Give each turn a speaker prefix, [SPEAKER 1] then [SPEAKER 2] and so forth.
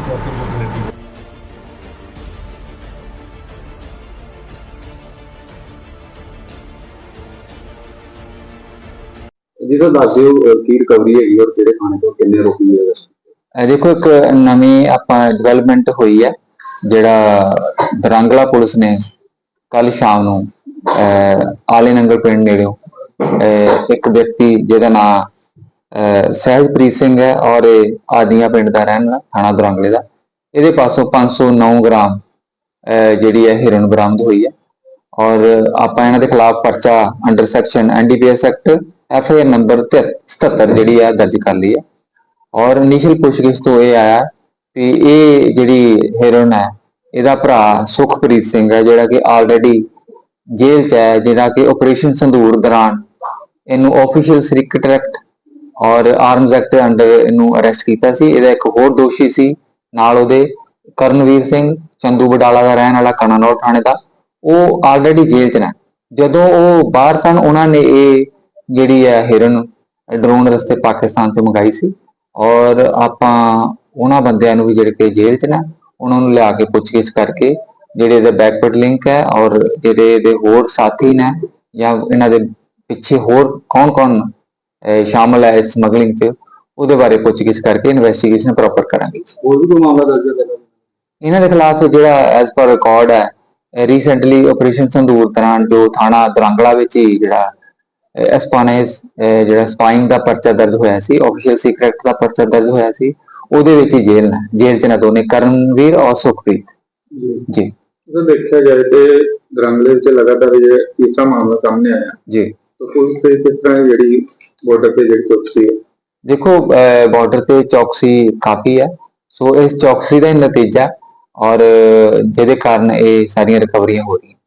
[SPEAKER 1] possible facility
[SPEAKER 2] ਜੀ sir ਦੱਸ ਦਿਓ ਕੀ ਰਿਕਵਰੀ ਹੈਗੀ ਔਰ ਕਿਹੜੇ ਖਾਣੇ ਤੋਂ ਕਿੰਨੇ ਰੁਪਏ ਹੈ
[SPEAKER 3] ਇਹ ਦੇਖੋ ਇੱਕ ਨਵੀਂ ਆਪਾਂ ਡਿਵੈਲਪਮੈਂਟ ਹੋਈ ਹੈ ਜਿਹੜਾ ਦਰੰਗਲਾ ਪੁਲਿਸ ਨੇ ਕੱਲ ਸ਼ਾਮ ਨੂੰ ਅਹ, ਆਲੇ ਨੰਗਲ ਪਿੰਡ ਨੇੜਿਓ ਇੱਕ ਵਿਅਕਤੀ ਜਿਹਦਾ ਨਾਮ ਸਹਿਜਪ੍ਰੀਤ ਸਿੰਘ ਹੈ ਔਰ ਇਹ ਆਦੀਆਂ ਪਿੰਡ ਦਾ ਰਹਿਣ ਵਾਲਾ, ਥਾਣਾ ਦਰੰਗਲੇ ਦਾ। ਇਹਦੇ ਪਾਸੋਂ 509 ਗ੍ਰਾਮ ਜਿਹੜੀ ਹੈ ਹੀਰੋਇਨ ਬਰਾਮਦ ਹੋਈ ਹੈ। ਔਰ ਆਪਾਂ ਇਹਨਾਂ ਦੇ ਖਿਲਾਫ ਪਰਚਾ under section NDPS act FIR number 77 ਜਿਹੜੀ ਹੈ ਦਰਜ ਕਰ ਲਈ ਹੈ। ਔਰ ਨਿਸ਼ਲ ਪੁੱਛਗਿੱਛ ਤੋਂ ਇਹ ਆਇਆ ਕਿ ਇਹ ਜਿਹੜੀ ਹੈਰੋਇਨ ਹੈ, ਇਹਦਾ ਭਰਾ ਸੁਖਪ੍ਰੀਤ ਸਿੰਘ ਹੈ, ਜਿਹੜਾ ਕਿ ਆਲਰੇਡੀ ਜੇਲ੍ਹ 'ਚ ਹੈ, ਜਿਹੜਾ ਕਿ ਆਪਰੇਸ਼ਨ ਸੰਧੂਰ ਦੌਰਾਨ ਇਹਨੂੰ ਆਫੀਸ਼ੀਅਲ ਸੀਕ੍ਰੇਟ ਔਰ ਆਰਮਸ ਐਕਟ ਅੰਡਰ ਇਹਨੂੰ ਅਰੈਸਟ ਕੀਤਾ ਸੀ। ਇਹਦਾ ਇੱਕ ਹੋਰ ਦੋਸ਼ੀ ਸੀ, ਨਾਲ ਉਹਦੇ ਕਰਨਵੀਰ ਸਿੰਘ, ਚੰਦੂ ਬਡਾਲਾ ਦਾ ਰਹਿਣ ਵਾਲਾ ਕਨਾਨੌਰ ਥਾਣੇ ਦਾ। ਉਹ ਆਲਰੇਡੀ ਜੇਲ੍ਹ 'ਚ ਨੇ। ਜਦੋਂ ਉਹ ਬਾਹਰ ਸਨ, ਉਹਨਾਂ ਨੇ ਇਹ ਜਿਹੜੀ ਹੈ ਹਿਰਨ ਡਰੋਨ ਰਸਤੇ ਪਾਕਿਸਤਾਨ ਤੋਂ ਮੰਗਾਈ ਸੀ। ਔਰ ਆਪਾਂ ਉਹਨਾਂ ਬੰਦਿਆਂ ਨੂੰ ਵੀ ਜਿਹੜੇ ਕਿ ਜੇਲ੍ਹ 'ਚ ਨੇ, ਉਹਨਾਂ ਨੂੰ ਲਿਆ ਕੇ ਪੁੱਛਗਿੱਛ ਕਰਕੇ ਜਿਹੜੇ ਇਹਦੇ ਬੈਕਵਰਡ ਲਿੰਕ ਹੈ ਔਰ ਜਿਹੜੇ ਇਹਦੇ ਹੋਰ ਸਾਥੀ ਨੇ ਜਾਂ ਇਹਨਾਂ ਦੇ ਪਿੱਛੇ ਹੋਰ ਕੌਣ-ਕੌਣ ਸ਼ਾਮਲ ਹੈ ਇਸ ਸਮਗਲਿੰਗ 'ਚ ਉਹਦੇ ਬਾਰੇ ਪੁੱਛਗਿੱਛ ਕਰਕੇ ਇਨਵੈਸਟੀਗੇਸ਼ਨ ਪ੍ਰੋਪਰ ਕਰਾਂਗੇ।
[SPEAKER 2] ਹੋਰ ਵੀ ਕੋਈ ਮਾਮਲਾ ਦਰਜ ਹੈ?
[SPEAKER 3] ਇਹਨਾਂ ਦੇ ਖਿਲਾਫ ਜਿਹੜਾ ਐਸ ਪਰ ਰਿਕਾਰਡ ਹੈ ਰੀਸੈਂਟਲੀ ਆਪਰੇਸ਼ਨ ਸੰਦੂਰ ਦੌਰਾਨ ਜੋ ਥਾਣਾ ਦਰੰਗਲਾ ਵਿੱਚ ਹੀ ਜਿਹੜਾ ਐਸਪਾਨੇਸ ਜਿਹੜਾ ਸਪਾਈਂਗ ਦਾ ਪਰਚਾ ਦਰਜ ਹੋਇਆ ਸੀ ਆਫੀਸ਼ੀਅਲ ਸੀਕ੍ਰੇਟ ਦਾ ਪਰਚਾ ਦਰਜ ਹੋਇਆ ਸੀ ਉਹਦੇ ਵਿੱਚ ਹੀ ਜੇਲ੍ਹ ਨੇ ਜੇਲ੍ਹ ਚ ਨੇ ਦੋਨੇ ਕਰਨਵੀਰ ਔਰ ਸੁਖਪ੍ਰੀਤ।
[SPEAKER 2] ਜੀ।
[SPEAKER 3] ਜੀ
[SPEAKER 2] ਦੇਖਿਆ ਜਾਏ ਤੇ ਦਰੰਗਲੇ ਵਿੱਚ ਲਗਾਤਾਰ ਇਹ ਤੀਸਰਾ ਮਾਮਲਾ ਸਾਹਮਣੇ ਆਇਆ।
[SPEAKER 3] ਜੀ।
[SPEAKER 2] ਤਾਂ ਪੁਲਿਸ ਤੇ ਕਿਸ ਤਰ੍ਹਾਂ ਇਹ ਜਿਹੜੀ ਬਾਰਡਰ ਤੇ ਜਿਹੜੀ ਚੌਕਸੀ ਹੈ?
[SPEAKER 3] ਦੇਖੋ ਬਾਰਡਰ ਤੇ ਚੌਕਸੀ ਕਾਫੀ ਹੈ। ਸੋ ਇਸ ਚੌਕਸੀ ਦਾ ਹੀ ਨਤੀਜਾ ਔਰ, ਜਿਹਦੇ ਕਾਰਨ ਇਹ ਸਾਰੀਆਂ ਰਿਕਵਰੀਆਂ ਹੋ ਰਹੀਆਂ।